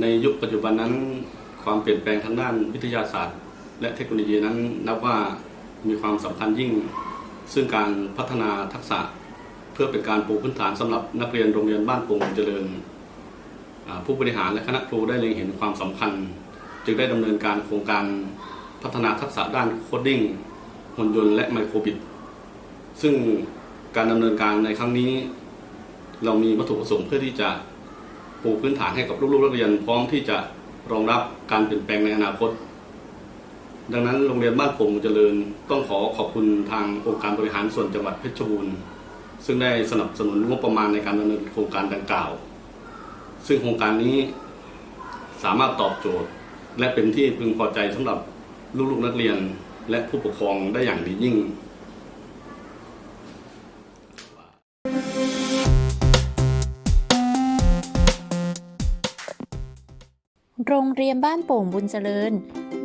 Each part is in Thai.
ในยุคปัจจุบันนั้น ความเปลี่ยนแปลงทางด้านวิทยาศาสตร์ และเทคโนโลยีนั้นนับว่ามีความสำคัญยิ่ง ซึ่งการพัฒนาทักษะเพื่อเป็นการปูพื้นฐานสำหรับนักเรียนโรงเรียนบ้านโป่งเจริญ ผู้บริหารและคณะครูได้เล็งเห็นความสำคัญ จึงได้ดำเนินการโครงการพัฒนาทักษะด้านโคดดิ้งหุ่นยนต์และไมโครบิตซึ่งการดำเนินการในครั้งนี้ เรามีวัตถุประสงค์เพื่อที่จะ ปูพื้นฐานให้กับลูกๆนักเรียนพร้อมที่จะรองรับการเปลี่ยนแปลงในอนาคต ดังนั้นโรงเรียนบ้านโป่งเจริญต้องขอขอบคุณทางองค์การบริหารส่วนจังหวัดเพชรบูรณ์ซึ่งได้สนับสนุนงบประมาณในการดำเนินโครงการดังกล่าว ซึ่งโครงการนี้สามารถตอบโจทย์ และเป็นที่พึงพอใจสำหรับลูกๆนักเรียนและผู้ปกครองได้อย่างดียิ่ง โรงเรียนบ้านโป่งบุญเจริญ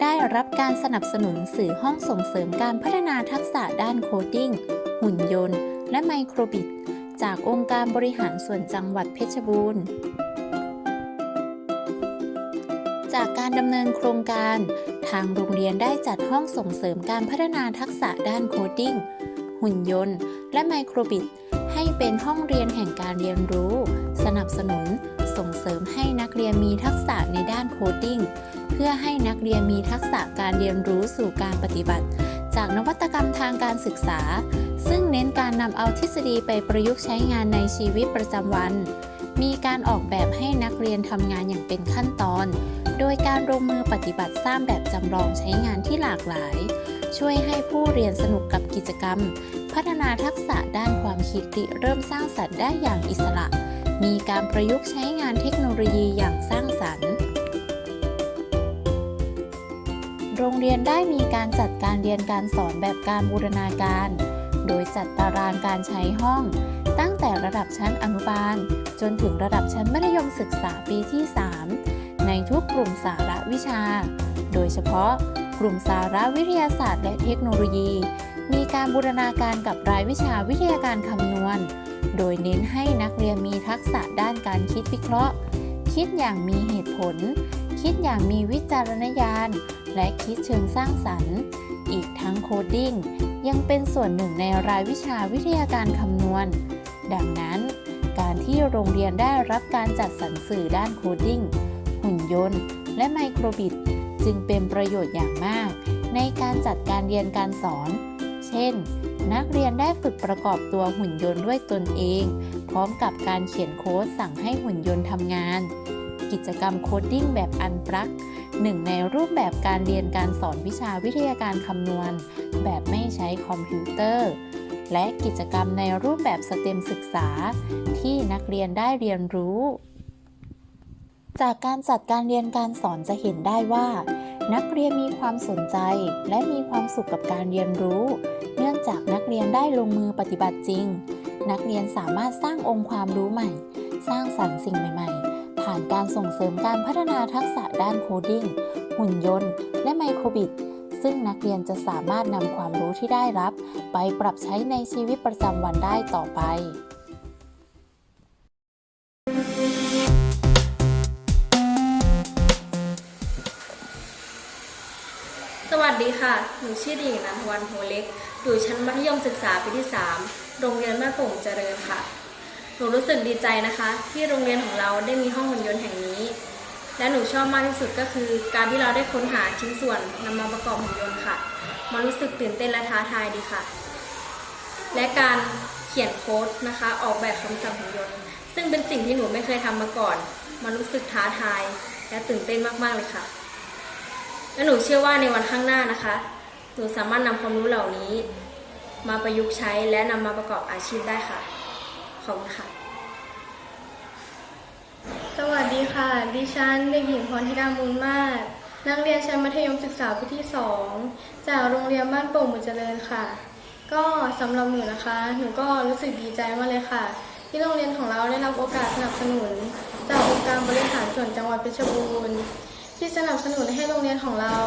ได้รับการสนับสนุนสื่อห้องส่งเสริมการพัฒนาทักษะด้านโคดดิ้ง หุ่นยนต์ และไมโครบิต จากองค์การบริหารส่วนจังหวัดเพชรบูรณ์ จากการดำเนินโครงการ ทางโรงเรียนได้จัดห้องส่งเสริมการพัฒนาทักษะด้านโคดดิ้ง หุ่นยนต์ และไมโครบิต ให้เป็นห้องเรียนแห่งการเรียนรู้ สนับสนุน ส่งเสริมให้นักเรียนมีทักษะในด้านโคดดิ้งเพื่อให้นักเรียนมีทักษะการเรียนรู้สู่การปฏิบัติ จากนวัตกรรมทางการศึกษา ซึ่งเน้นการนำเอาทฤษฎีไปประยุกต์ใช้งานในชีวิตประจำวัน มีการออกแบบให้นักเรียนทำงานอย่างเป็นขั้นตอน โดยการลงมือปฏิบัติสร้างแบบจำลองใช้งานที่หลากหลาย ช่วยให้ผู้เรียนสนุกกับกิจกรรม พัฒนาทักษะด้านความคิดริเริ่มสร้างสรรค์ได้อย่างอิสระ มีการประยุกต์ใช้งานเทคโนโลยีอย่างสร้างสรรค์ โรงเรียนได้มีการจัดการเรียนการสอนแบบการบูรณาการ โดยจัดตารางการใช้ห้อง ตั้งแต่ระดับชั้นอนุบาล จนถึงระดับชั้นมัธยมศึกษาปีที่ 3 ในทุกกลุ่มสาระวิชา โดยเฉพาะกลุ่มสาระวิทยาศาสตร์และเทคโนโลยี มีการบูรณาการกับรายวิชาวิทยาการคำนวณ โดยเน้นให้นักเรียนมีทักษะด้านการคิดวิเคราะห์ คิดอย่างมีเหตุผล คิดอย่างมีวิจารณญาณ และคิดเชิงสร้างสรรค์ อีกทั้งโคดดิ้งยังเป็นส่วนหนึ่งในรายวิชาวิทยาการคำนวณ ดังนั้น การที่โรงเรียนได้รับการจัดสรรสื่อด้านโคดดิ้งหุ่นยนต์ และไมโครบิต จึงเป็นประโยชน์อย่างมาก ในการจัดการเรียนการสอน เช่น นักเรียนได้ฝึกประกอบตัวหุ่นยนต์ด้วยตนเอง พร้อมกับการเขียนโค้ดสั่งให้หุ่นยนต์ทำงาน กิจกรรมโคดดิ้งแบบอันปลักหนึ่งในรูปแบบการเรียนการสอนวิชาวิทยาการคำนวณ แบบไม่ใช้คอมพิวเตอร์ และกิจกรรมในรูปแบบสเต็มศึกษา ที่นักเรียนได้เรียนรู้ จากการจัดการเรียนการสอนจะเห็นได้ว่า นักเรียนมีความสนใจและมีความสุขกับการเรียนรู้ เนื่องจากนักเรียนได้ลงมือปฏิบัติจริง นักเรียนสามารถสร้างองค์ความรู้ใหม่ สร้างสรรค์สิ่งใหม่ ๆ ผ่านการส่งเสริมการพัฒนาทักษะด้านโคดิ้งหุ่นยนต์ และไมโครบิตซึ่งนักเรียนจะสามารถนำความรู้ที่ได้รับ ไปปรับใช้ในชีวิตประจำวันได้ต่อไป สวัสดีค่ะ หนูชื่อเด็กหญิงนันทวันโหเล็ก อยู่ชั้นมัธยมศึกษาปีที่ 3 โรงเรียนบ้านโป่งเจริญค่ะ หนูรู้สึกดีใจนะคะ ที่โรงเรียนของเราได้มีห้องหุ่นยนต์แห่งนี้ และหนูชอบมากที่สุดก็คือ การที่เราได้ค้นหาชิ้นส่วนนำมาประกอบหุ่นยนต์ค่ะ มันรู้สึกตื่นเต้นและท้าทายดีค่ะ และการเขียนโค้ดนะคะ ออกแบบคำสั่งหุ่นยนต์ ซึ่งเป็นสิ่งที่หนูไม่เคยทำมาก่อน มันรู้สึกท้าทาย และตื่นเต้นมากๆเลยค่ะ และหนูเชื่อว่าในวันข้างหน้านะคะ หนูสามารถนำความรู้เหล่านี้ มาประยุกต์ใช้และนำมาประกอบอาชีพได้ค่ะ ขอบคุณค่ะ สวัสดีค่ะ ดิฉันเด็กหญิงพรธิดามูลมาศนักเรียนชั้นมัธยมศึกษาปีที่ 2 จากโรงเรียนบ้านโป่งบุญเจริญค่ะ ก็สำหรับหนูนะคะ หนูก็รู้สึกดีใจมากเลยค่ะ ที่โรงเรียนของเราได้รับโอกาสสนับสนุน จากองค์การบริหารส่วนจังหวัดเพชรบูรณ์ ที่สนับสนุนให้โรงเรียนของเรา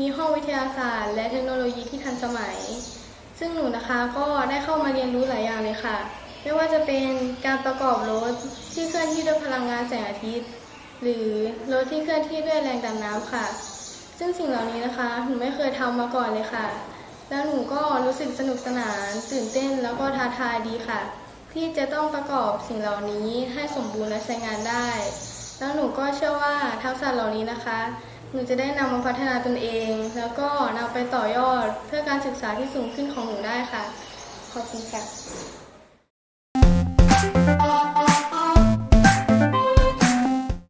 มีห้องวิทยาศาสตร์ และเทคโนโลยีที่ทันสมัย ซึ่งหนูนะคะก็ได้เข้ามาเรียนรู้หลายอย่างเลยค่ะ ไม่ว่าจะเป็นการประกอบรถที่เคลื่อนที่ด้วยพลังงานแสงอาทิตย์ หรือรถที่เคลื่อนที่ด้วยแรงดันน้ำค่ะ ซึ่งสิ่งเหล่านี้นะคะหนูไม่เคยทำมาก่อนเลยค่ะ แล้วหนูก็รู้สึกสนุกสนาน ตื่นเต้นแล้วก็ท้าทายดีค่ะ ที่จะต้องประกอบสิ่งเหล่านี้ให้สมบูรณ์และใช้งานได้ แล้วหนูก็เชื่อว่าทักษะเหล่านี้นะคะ หนูจะได้นำมาพัฒนาตนเอง แล้วก็นำไปต่อยอดเพื่อการศึกษาที่สูงขึ้นของหนูได้ค่ะ ขอบคุณค่ะ